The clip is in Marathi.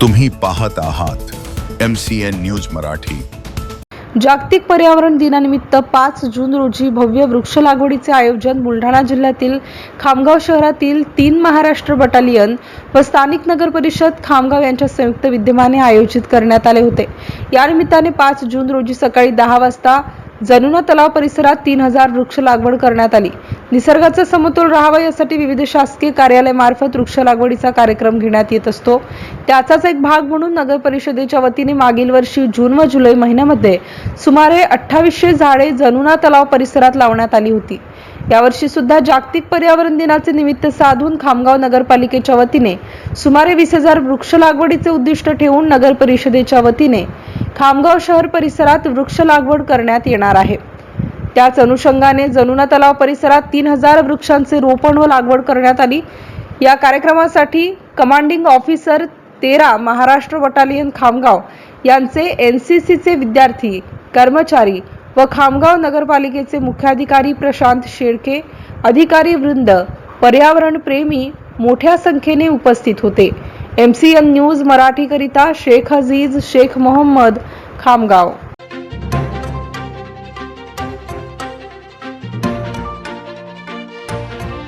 तुम्ही पाहत आहात M C N news Marathi. जागतिक पर्यावरण दिनानिमित्त पाच जून रोजी भव्य वृक्ष लागवडीचे आयोजन बुलढाणा जिल्ह्यातील खामगाव शहरातील तीन महाराष्ट्र बटालियन व स्थानिक नगर परिषद खामगाव यांच्या संयुक्त विद्यमाने आयोजित करण्यात आले होते. या निमित्ताने पाच जून रोजी सकाळी दहा वाजता जनुना तलाव परिसरात तीन हजार वृक्ष लागवड करण्यात आली. निसर्गाचा समतोल राहावा यासाठी विविध शासकीय कार्यालयामार्फत वृक्ष लागवडीचा कार्यक्रम घेण्यात येत असतो. त्याचाच एक भाग म्हणून नगर परिषदेच्या वतीने मागील वर्षी जून व जुलै महिन्यामध्ये सुमारे अठ्ठावीसशे झाडे जनुना तलाव परिसरात लावण्यात आली होती. यावर्षी सुद्धा जागतिक पर्यावरण दिनाचे निमित्त साधून खामगाव नगरपालिकेच्या वतीने सुमारे वीस हजार वृक्ष लागवडीचे उद्दिष्ट ठेवून नगर परिषदेच्या वतीने खामगाव शहर परिसरात वृक्ष लागवड करण्यात येणार आहे. त्याच अनुषंगाने जनुना तलाव परिसरात तीन हजार वृक्षांचे रोपण व लागवड करण्यात आली. या कार्यक्रमासाठी कमांडिंग ऑफिसर तेरा महाराष्ट्र बटालियन खामगाव यांचे एन सी सीचे विद्यार्थी कर्मचारी व खामगाव नगरपालिकेचे मुख्याधिकारी प्रशांत शेळके अधिकारी वृंद पर्यावरण प्रेमी मोठ्या संख्येने उपस्थित होते. एम सी एन न्यूज मराठीकरिता शेख अजीज शेख मोहम्मद खामगाव.